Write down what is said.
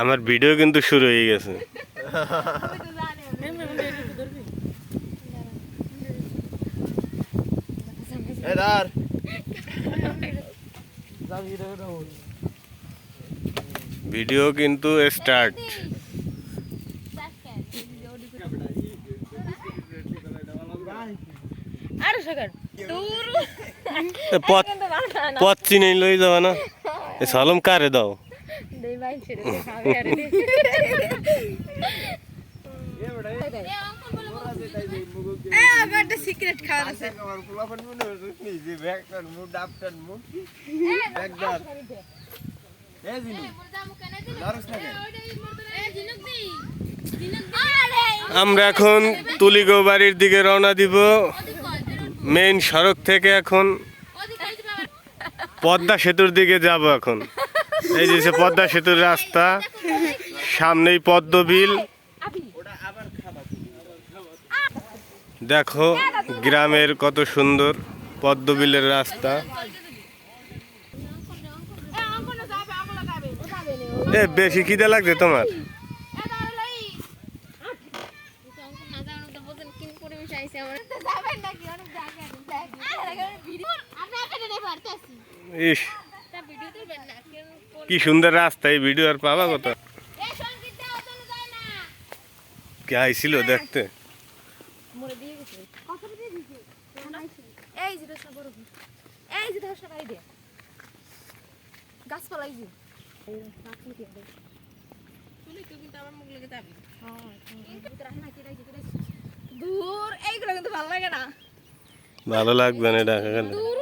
আমার ভিডিও কিন্তু শুরু হয়ে গেছে। ভিডিও কিন্তু স্টার্ট আরে সকাল দূর। পথ চিনে লই যাওয়া না। এ সালম কারে দাও? দেই ভাই ছেড়ে দে খাবে আরে মনে আমরা এখন তুলিগো বাড়ির দিকে রওনা দিব। মেইন সড়ক থেকে এখন পদ্মা সেতুর দিকে যাব এখন। এই যে পদ্মা সেতুর রাস্তা, সামনেই পদ্ম বিল দেখো, গ্রামের কত সুন্দর পদ্ম বিলের রাস্তা। এ, বেশি খিদে লাগছে তোমার? ইস কি সুন্দর রাস্তা এই ভিডিও আর পাবা কত? কে আইছিল দেখতে? হ্যাঁ ভালো লাগে না। ভালো লাগবে না ঢাকা গেলে দূর